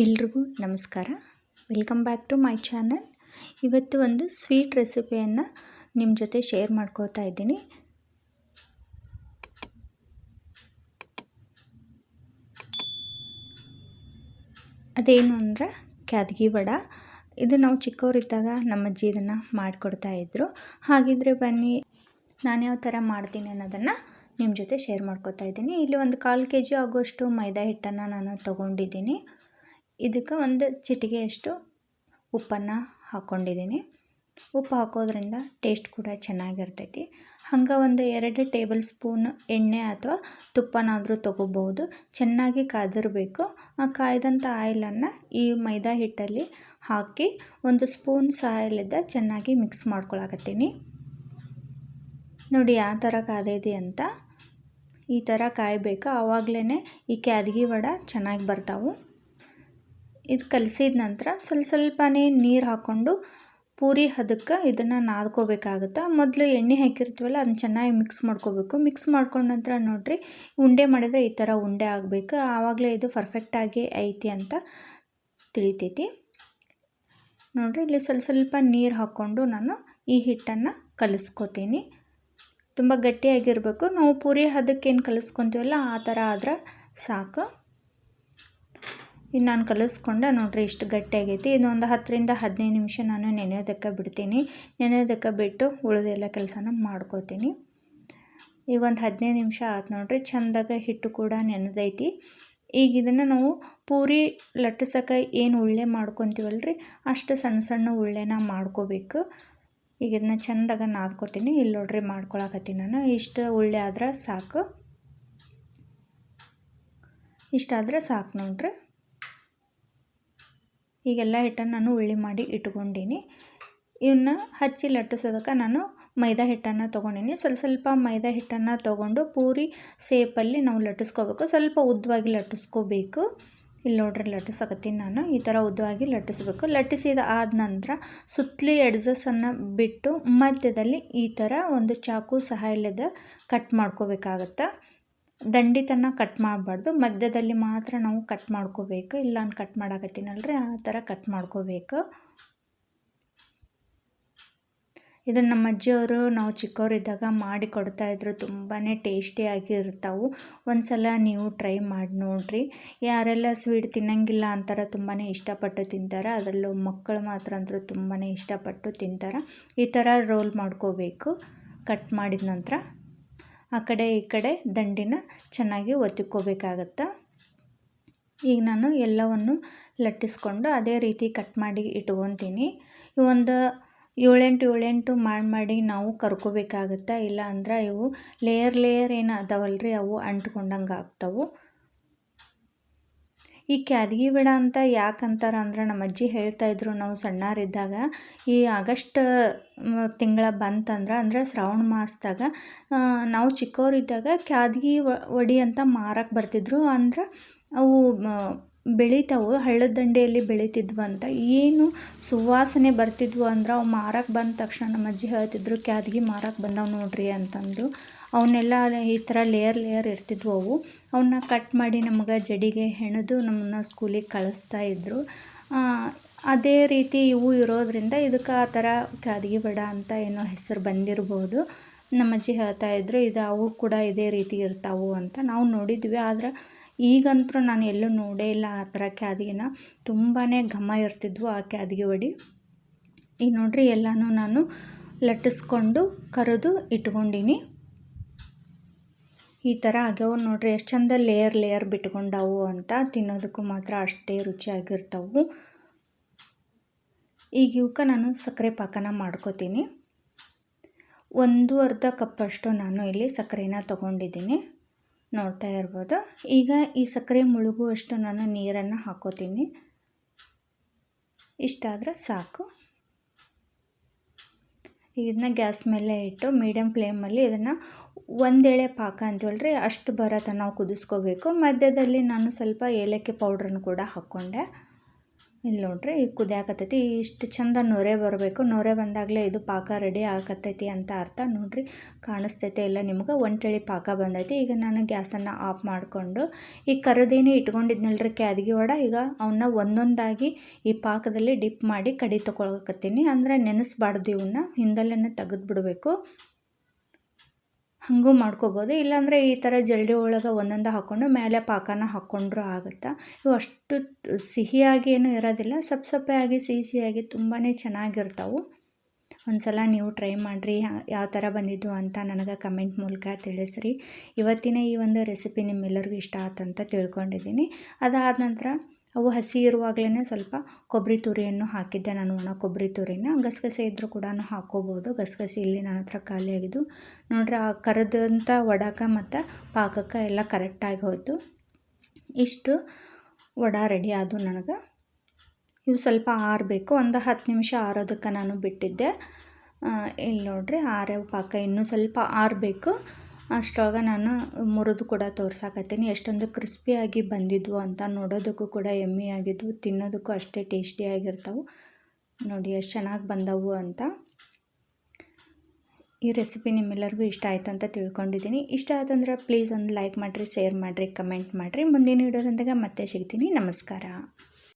ಎಲ್ರಿಗೂ ನಮಸ್ಕಾರ. Welcome back to my channel ಇವತ್ತು ಒಂದು ಸ್ವೀಟ್ ರೆಸಿಪಿಯನ್ನು ನಿಮ್ಮ ಜೊತೆ ಶೇರ್ ಮಾಡ್ಕೋತಾ ಇದ್ದೀನಿ. ಅದೇನು ಅಂದರೆ ಕ್ಯಾದ್ಗಿ ವಡ. ಇದು ನಾವು ಚಿಕ್ಕವರಿದ್ದಾಗ ನಮ್ಮ ಅಜ್ಜಿ ಇದನ್ನು ಮಾಡಿಕೊಡ್ತಾಯಿದ್ರು ಹಾಗಿದ್ರೆ ಬನ್ನಿ, ನಾನು ಯಾವ ಥರ ಮಾಡ್ತೀನಿ ಅನ್ನೋದನ್ನು ನಿಮ್ಮ ಜೊತೆ ಶೇರ್ ಮಾಡ್ಕೋತಾ ಇದ್ದೀನಿ. ಇಲ್ಲಿ ಒಂದು ಕಾಲು ಕೆ ಜಿ ಆಗುವಷ್ಟು ಮೈದಾ ಹಿಟ್ಟನ್ನು ನಾನು ತೊಗೊಂಡಿದ್ದೀನಿ. ಇದಕ್ಕೆ ಒಂದು ಚಿಟಿಗೆಯಷ್ಟು ಉಪ್ಪನ್ನು ಹಾಕ್ಕೊಂಡಿದ್ದೀನಿ. ಉಪ್ಪು ಹಾಕೋದ್ರಿಂದ ಟೇಸ್ಟ್ ಕೂಡ ಚೆನ್ನಾಗಿರ್ತೈತಿ. ಹಂಗೆ ಒಂದು ಎರಡು ಟೇಬಲ್ ಸ್ಪೂನ್ ಎಣ್ಣೆ ಅಥವಾ ತುಪ್ಪನಾದರೂ ತೊಗೋಬೋದು ಚೆನ್ನಾಗಿ ಕಾದಿರಬೇಕು. ಆ ಕಾಯ್ದಂಥ ಆಯಿಲನ್ನು ಈ ಮೈದಾ ಹಿಟ್ಟಲ್ಲಿ ಹಾಕಿ ಒಂದು ಸ್ಪೂನ್ ಸಹಾಯಲಿದ್ದ ಚೆನ್ನಾಗಿ ಮಿಕ್ಸ್ ಮಾಡ್ಕೊಳಕತ್ತೀನಿ. ನೋಡಿ ಯಾವ ಥರ ಕಾದೈತಿ ಅಂತ. ಈ ಥರ ಕಾಯಬೇಕು. ಆವಾಗಲೇ ಈ ಕ್ಯಾದಗಿ ವಡ ಚೆನ್ನಾಗಿ ಬರ್ತಾವೆ. ಇದು ಕಲಸಿದ ನಂತರ ಸ್ವಲ್ಪ ಸ್ವಲ್ಪನೇ ನೀರು ಹಾಕ್ಕೊಂಡು ಪೂರಿ ಹದಕ್ಕೆ ಇದನ್ನು ನಾದ್ಕೋಬೇಕಾಗುತ್ತೆ. ಮೊದಲು ಎಣ್ಣೆ ಹಾಕಿರ್ತೀವಲ್ಲ ಅದನ್ನ ಚೆನ್ನಾಗಿ ಮಿಕ್ಸ್ ಮಾಡ್ಕೋಬೇಕು. ಮಿಕ್ಸ್ ಮಾಡ್ಕೊಂಡ ನಂತರ ನೋಡಿರಿ, ಉಂಡೆ ಮಾಡಿದರೆ ಈ ಥರ ಉಂಡೆ ಆಗಬೇಕು. ಆವಾಗಲೇ ಇದು ಪರ್ಫೆಕ್ಟಾಗಿ ಐತಿ ಅಂತ ತಿಳಿತೈತಿ. ನೋಡಿರಿ, ಇಲ್ಲಿ ಸ್ವಲ್ಪ ಸ್ವಲ್ಪ ನೀರು ಹಾಕ್ಕೊಂಡು ನಾನು ಈ ಹಿಟ್ಟನ್ನು ಕಲಿಸ್ಕೋತೀನಿ. ತುಂಬ ಗಟ್ಟಿಯಾಗಿರಬೇಕು. ನಾವು ಪೂರಿ ಹದಕ್ಕೇನು ಕಲಿಸ್ಕೊತೀವಲ್ಲ, ಆ ಥರ ಆದ್ರೆ ಸಾಕು. ಇನ್ನು ನಾನು ಕಲಿಸ್ಕೊಂಡೆ, ನೋಡಿರಿ ಇಷ್ಟು ಗಟ್ಟಿಯಾಗೈತಿ ಇದೊಂದು ಹತ್ತರಿಂದ ಹದಿನೈದು ನಿಮಿಷ ನಾನು ನೆನೆಯೋದಕ್ಕೆ ಬಿಡ್ತೀನಿ. ನೆನೆಯೋದಕ್ಕೆ ಬಿಟ್ಟು ಉಳಿದೆಲ್ಲ ಕೆಲಸನ ಮಾಡ್ಕೋತೀನಿ. ಈಗ ಒಂದು ಹದಿನೈದು ನಿಮಿಷ ಆಯ್ತು ನೋಡಿರಿ, ಚಂದಾಗ ಹಿಟ್ಟು ಕೂಡ ನೆನೆದೈತಿ. ಈಗ ಇದನ್ನು ನಾವು ಪೂರಿ ಲಟ್ಟಿಸೋಕೆ ಏನು ಉಳ್ಳೆ ಮಾಡ್ಕೊತೀವಲ್ರಿ, ಅಷ್ಟು ಸಣ್ಣ ಸಣ್ಣ ಉಳ್ಳೆನ ಮಾಡ್ಕೋಬೇಕು. ಈಗ ಇದನ್ನ ಚಂದಾಗ ನಾದ್ಕೋತೀನಿ. ಇಲ್ಲಿ ನೋಡ್ರಿ ಮಾಡ್ಕೊಳಕತ್ತೀನಿ ನಾನು. ಇಷ್ಟು ಉಳ್ಳೆ ಆದ್ರೆ ಸಾಕು. ಇಷ್ಟಾದರೆ ಸಾಕು ನೋಡ್ರಿ. ಈಗೆಲ್ಲ ಹಿಟ್ಟನ್ನು ನಾನು ಉಳ್ಳಿ ಮಾಡಿ ಇಟ್ಕೊಂಡೀನಿ. ಇವನ್ನು ಹಚ್ಚಿ ಲಟ್ಟಿಸೋದಕ್ಕೆ ನಾನು ಮೈದಾ ಹಿಟ್ಟನ್ನು ತೊಗೊಂಡಿನಿ. ಸ್ವಲ್ಪ ಸ್ವಲ್ಪ ಮೈದಾ ಹಿಟ್ಟನ್ನು ತೊಗೊಂಡು ಪೂರಿ ಸೇಪಲ್ಲಿ ನಾವು ಲಟ್ಟಿಸ್ಕೋಬೇಕು. ಸ್ವಲ್ಪ ಉದ್ದವಾಗಿ ಲಟ್ಟಿಸ್ಕೋಬೇಕು. ಇಲ್ಲಿ ನೋಡ್ರಿ ಲಟ್ಟಿಸಕತ್ತೀನಿ ನಾನು. ಈ ಥರ ಉದ್ದವಾಗಿ ಲಟ್ಟಿಸ್ಬೇಕು. ಲಟ್ಟಿಸಿದ ಆದ ನಂತರ ಸುತ್ತಲಿ ಎಡ್ಜಸ್ಸನ್ನು ಬಿಟ್ಟು ಮಧ್ಯದಲ್ಲಿ ಈ ಥರ ಒಂದು ಚಾಕು ಸಹಾಯದ ಕಟ್ ಮಾಡ್ಕೋಬೇಕಾಗತ್ತೆ? ದಂಡಿತನ ಕಟ್ ಮಾಡಬಾರ್ದು. ಮಧ್ಯದಲ್ಲಿ ಮಾತ್ರ ನಾವು ಕಟ್ ಮಾಡ್ಕೋಬೇಕು. ಇಲ್ಲ ನಾನು ಕಟ್ ಮಾಡಾಕತ್ತೀನಲ್ರಿ, ಆ ಥರ ಕಟ್ ಮಾಡ್ಕೋಬೇಕು. ಇದನ್ನು ನಮ್ಮ ಅಜ್ಜಿಯವರು, ನಾವು ಚಿಕ್ಕವರಿದ್ದಾಗ ಮಾಡಿ ಕೊಡ್ತಾಯಿದ್ರು ತುಂಬಾ ಟೇಸ್ಟಿಯಾಗಿ ಇರ್ತಾವೆ. ಒಂದು ಸಲ ನೀವು ಟ್ರೈ ಮಾಡಿ ನೋಡಿರಿ. ಯಾರೆಲ್ಲ ಸ್ವೀಟ್ ತಿನ್ನಂಗಿಲ್ಲ ಅಂತಾರ ತುಂಬಾ ಇಷ್ಟಪಟ್ಟು ತಿಂತಾರೆ. ಅದರಲ್ಲೂ ಮಕ್ಕಳು ಮಾತ್ರ ಅಂತೂ ತುಂಬಾ ಇಷ್ಟಪಟ್ಟು ತಿಂತಾರೆ. ಈ ಥರ ರೋಲ್ ಮಾಡ್ಕೋಬೇಕು. ಕಟ್ ಮಾಡಿದ ನಂತರ. ಆ ಕಡೆ ಈ ಕಡೆ ದಂಡಿನ ಚೆನ್ನಾಗಿ ಒತ್ತಿಕೋಬೇಕಾಗತ್ತೆ? ಈಗ ನಾನು ಎಲ್ಲವನ್ನು ಲಟ್ಟಿಸ್ಕೊಂಡು ಅದೇ ರೀತಿ ಕಟ್ ಮಾಡಿ ಇಟ್ಕೊತೀನಿ. ಒಂದು ಏಳೆಂಟು ಏಳೆಂಟು ಮಾಡಿ ಮಾಡಿ ನಾವು ಕರ್ಕೋಬೇಕಾಗತ್ತೆ? ಇಲ್ಲ ಅಂದ್ರೆ ಇವು ಲೇಯರ್ ಲೇಯರ್ ಏನು ಅದಾವಲ್ರಿ? ಅವು ಅಂಟ್ಕೊಂಡಂಗೆ ಆಗ್ತಾವೆ ಈ ಕ್ಯಾದಗಿ ಬಿಡ ಅಂತ ಯಾಕಂತಾರೆ ಅಂದ್ರೆ ನಮ್ಮ ಅಜ್ಜಿ ಹೇಳ್ತಾಯಿದ್ರು ನಾವು ಸಣ್ಣರಿದ್ದಾಗ, ಈ ಆಗಸ್ಟ್ ತಿಂಗಳ ಬಂತಂದ್ರೆ ಅಂದರೆ ಶ್ರಾವಣ ಮಾಸದಾಗ ನಾವು ಚಿಕ್ಕವರಿದ್ದಾಗ ಕ್ಯಾದಗಿ ಒಡಿ ಅಂತ ಮಾರಕ್ಕೆ ಬರ್ತಿದ್ರು. ಅಂದ್ರೆ ಅವು ಬೆಳಿತಾವು, ಹಳ್ಳದ ದಂಡೆಯಲ್ಲಿ ಬೆಳಿತಿದ್ವು ಅಂತ. ಏನು ಸುವಾಸನೆ ಬರ್ತಿದ್ವು ಅಂದ್ರೆ ಅವು ಮಾರಕ್ಕೆ ಬಂದ ತಕ್ಷಣ ನಮ್ಮ ಅಜ್ಜಿ ಹೇಳ್ತಿದ್ರು, ಕ್ಯಾದಗಿ ಮಾರಕ್ಕೆ ಬಂದವು ನೋಡ್ರಿ ಅಂತಂದು. ಅವನ್ನೆಲ್ಲ ಈ ಥರ ಲೇಯರ್ ಲೇಯರ್ ಇರ್ತಿದ್ವು ಅವು. ಅವನ್ನ ಕಟ್ ಮಾಡಿ ನಮಗೆ ಜಡಿಗೆ ಹೆಣೆದು ನಮ್ಮನ್ನ ಸ್ಕೂಲಿಗೆ ಕಳಿಸ್ತಾ ಇದ್ದರು ಅದೇ ರೀತಿ ಇವು ಇರೋದರಿಂದ ಇದಕ್ಕೆ ಆ ಥರ ಕ್ಯಾದಗಿ ಬೇಡ ಅಂತ ಏನೋ ಹೆಸರು ಬಂದಿರ್ಬೋದು. ನಮ್ಮ ಅಜ್ಜಿ ಇದ್ದರು ಇದು ಅವು ಕೂಡ ಇದೇ ರೀತಿ ಇರ್ತಾವು ಅಂತ ನಾವು ನೋಡಿದ್ವಿ. ಆದ್ರೆ ಈಗಂತೂ ನಾನು ಎಲ್ಲೂ ನೋಡೇ ಇಲ್ಲ ಆ ಥರ ಕ್ಯಾದಿಗೆನ ತುಂಬಾ ಘಮ ಇರ್ತಿದ್ವು ಆ ಕ್ಯಾದಿಗೆ ಒಡಿ. ಈಗ ನೋಡ್ರಿ ಎಲ್ಲನೂ ನಾನು ಲಟ್ಟಿಸ್ಕೊಂಡು ಕರೆದು ಇಟ್ಕೊಂಡೀನಿ. ಈ ಥರ ಆಗ್ಯಾವ ನೋಡ್ರಿ. ಎಷ್ಟು ಚಂದ ಲೇಯರ್ ಲೇಯರ್ ಬಿಟ್ಕೊಂಡವು ಅಂತ ತಿನ್ನೋದಕ್ಕೂ ಮಾತ್ರ ಅಷ್ಟೇ ರುಚಿಯಾಗಿರ್ತಾವೆ. ಈಗ ಇವಕ್ಕೆ ನಾನು ಸಕ್ಕರೆ ಪಾಕನ ಮಾಡ್ಕೋತೀನಿ. ಒಂದು ಅರ್ಧ ಕಪ್ಪಷ್ಟು ನಾನು ಇಲ್ಲಿ ಸಕ್ಕರೆನ ತೊಗೊಂಡಿದ್ದೀನಿ. ನೋಡ್ತಾ ಇರ್ಬೋದು. ಈಗ ಈ ಸಕ್ಕರೆ ಮುಳುಗುವಷ್ಟು ನಾನು ನೀರನ್ನು ಹಾಕೋತೀನಿ. ಇಷ್ಟಾದರೆ ಸಾಕು. ಇದನ್ನ ಗ್ಯಾಸ್ ಮೇಲೆ ಇಟ್ಟು ಮೀಡಿಯಮ್ ಫ್ಲೇಮಲ್ಲಿ ಇದನ್ನು ಒಂದೆಳೆ ಪಾಕ ಅಂತೀವಲ್ರಿ ಅಷ್ಟು ಬರೋ ನಾವು ಕುದಿಸ್ಕೋಬೇಕು. ಮಧ್ಯದಲ್ಲಿ ನಾನು ಸ್ವಲ್ಪ ಏಲಕ್ಕಿ ಪೌಡ್ರನ್ನು ಕೂಡ ಹಾಕ್ಕೊಂಡೆ ಇಲ್ಲಿ ನೋಡ್ರಿ ಈ ಕುದಿಯಾಕತ್ತೈತಿ. ಇಷ್ಟು ಚಂದ ನೊರೆ ಬರಬೇಕು. ನೊರೆ ಬಂದಾಗಲೇ ಇದು ಪಾಕ ರೆಡಿ ಆಗತ್ತೈತಿ ಅಂತ ಅರ್ಥ. ನೋಡ್ರಿ ಕಾಣಿಸ್ತೈತೆ ಇಲ್ಲ ನಿಮ್ಗೆ. ಒಂಟೇಳಿ ಪಾಕ ಬಂದೈತಿ. ಈಗ ನಾನು ಗ್ಯಾಸನ್ನು ಆಫ್ ಮಾಡಿಕೊಂಡು ಈ ಕರದೇನೆ ಇಟ್ಕೊಂಡಿದ್ನಲ್ರಿ ಕ್ಯಾದಗಿ ವಡ. ಈಗ ಅವನ್ನ ಒಂದೊಂದಾಗಿ ಈ ಪಾಕದಲ್ಲಿ ಡಿಪ್ ಮಾಡಿ ಕಡಿ ತೊಗೊಳಕತ್ತೀನಿ. ಅಂದರೆ ನೆನೆಸ್ಬಾರ್ದು ಇವನ್ನ ಹಿಂದಲೇ ತೆಗೆದು ಬಿಡಬೇಕು ಹಾಗೂ ಮಾಡ್ಕೋಬೋದು. ಇಲ್ಲಾಂದರೆ ಈ ಥರ ಜಲ್ಡಿ ಒಳಗೆ ಒಂದೊಂದು ಹಾಕ್ಕೊಂಡು ಮೇಲೆ ಪಾಕನ ಹಾಕ್ಕೊಂಡ್ರೂ ಆಗುತ್ತೆ? ಇವು ಅಷ್ಟು ಸಿಹಿಯಾಗಿ ಏನೂ ಇರೋದಿಲ್ಲ. ಸಪ್ಪೆ ಸಪ್ಪೆಯಾಗಿ ಸಿಹಿ ಸಿಹಿಯಾಗಿ ತುಂಬಾ ಚೆನ್ನಾಗಿರ್ತಾವೆ. ಒಂದು ಸಲ ನೀವು ಟ್ರೈ ಮಾಡಿರಿ. ಯಾವ ಥರ ಬಂದಿದ್ದು ಅಂತ ನನಗೆ ಕಮೆಂಟ್ ಮೂಲಕ ತಿಳಿಸ್ರಿ. ಇವತ್ತಿನ ಈ ಒಂದು ರೆಸಿಪಿ ನಿಮ್ಮೆಲ್ಲರಿಗೂ ಇಷ್ಟ ಆತಂತ ತಿಳ್ಕೊಂಡಿದ್ದೀನಿ. ಅದಾದ ನಂತರ ಅವು ಹಸಿ ಇರುವಾಗಲೇ ಸ್ವಲ್ಪ ಕೊಬ್ಬರಿ ತುರಿಯನ್ನು ಹಾಕಿದ್ದೆ. ನಾನು ಒಣ ಕೊಬ್ಬರಿ ತುರಿನ ಗಸಗಸೆ ಇದ್ದರೂ ಕೂಡ ಹಾಕ್ಕೋಬೋದು ಗಸಗಸೆ ಇಲ್ಲಿ ನನ್ನ ಹತ್ರ ಖಾಲಿಯಾಗಿದ್ದು ನೋಡ್ರಿ, ಆ ಕರೆದಂಥ ವಡಕ ಮತ್ತು ಪಾಕಕ್ಕೆ ಎಲ್ಲ ಕರೆಕ್ಟಾಗಿ ಹೋಯಿತು. ಇಷ್ಟು ವಡ ರೆಡಿ ಆದವು ನನಗೆ. ಇವು ಸ್ವಲ್ಪ ಆರಬೇಕು. ಒಂದು ಹತ್ತು ನಿಮಿಷ ಆರೋದಕ್ಕೆ ನಾನು ಬಿಟ್ಟಿದ್ದೆ. ಇಲ್ಲಿ ನೋಡ್ರಿ, ಆರ ಪಾಕ ಇನ್ನೂ ಸ್ವಲ್ಪ ಆರಬೇಕು. ಅಷ್ಟರೊಳಗೆ ನಾನು ಮುರಿದು ಕೂಡ ತೋರ್ಸಾಕತ್ತೀನಿ. ಎಷ್ಟೊಂದು ಕ್ರಿಸ್ಪಿಯಾಗಿ ಬಂದಿದ್ವು ಅಂತ ನೋಡೋದಕ್ಕೂ ಕೂಡ ಎಮ್ಮಿ ಆಗಿದ್ವು. ತಿನ್ನೋದಕ್ಕೂ ಅಷ್ಟೇ ಟೇಸ್ಟಿಯಾಗಿರ್ತವೆ ನೋಡಿ ಎಷ್ಟು ಚೆನ್ನಾಗಿ ಬಂದವು ಅಂತ. ಈ ರೆಸಿಪಿ ನಿಮ್ಮೆಲ್ಲರಿಗೂ ಇಷ್ಟ ಆಯಿತು ಅಂತ ತಿಳ್ಕೊಂಡಿದ್ದೀನಿ. ಇಷ್ಟ ಆಯ್ತಂದ್ರೆ ಪ್ಲೀಸ್ ಒಂದು ಲೈಕ್ ಮಾಡಿರಿ ಶೇರ್ ಮಾಡಿರಿ ಕಮೆಂಟ್ ಮಾಡಿರಿ. ಮುಂದಿನ ವಿಡಿಯೋದೊಂದಿಗೆ ಮತ್ತೆ ಸಿಗ್ತೀನಿ. ನಮಸ್ಕಾರ.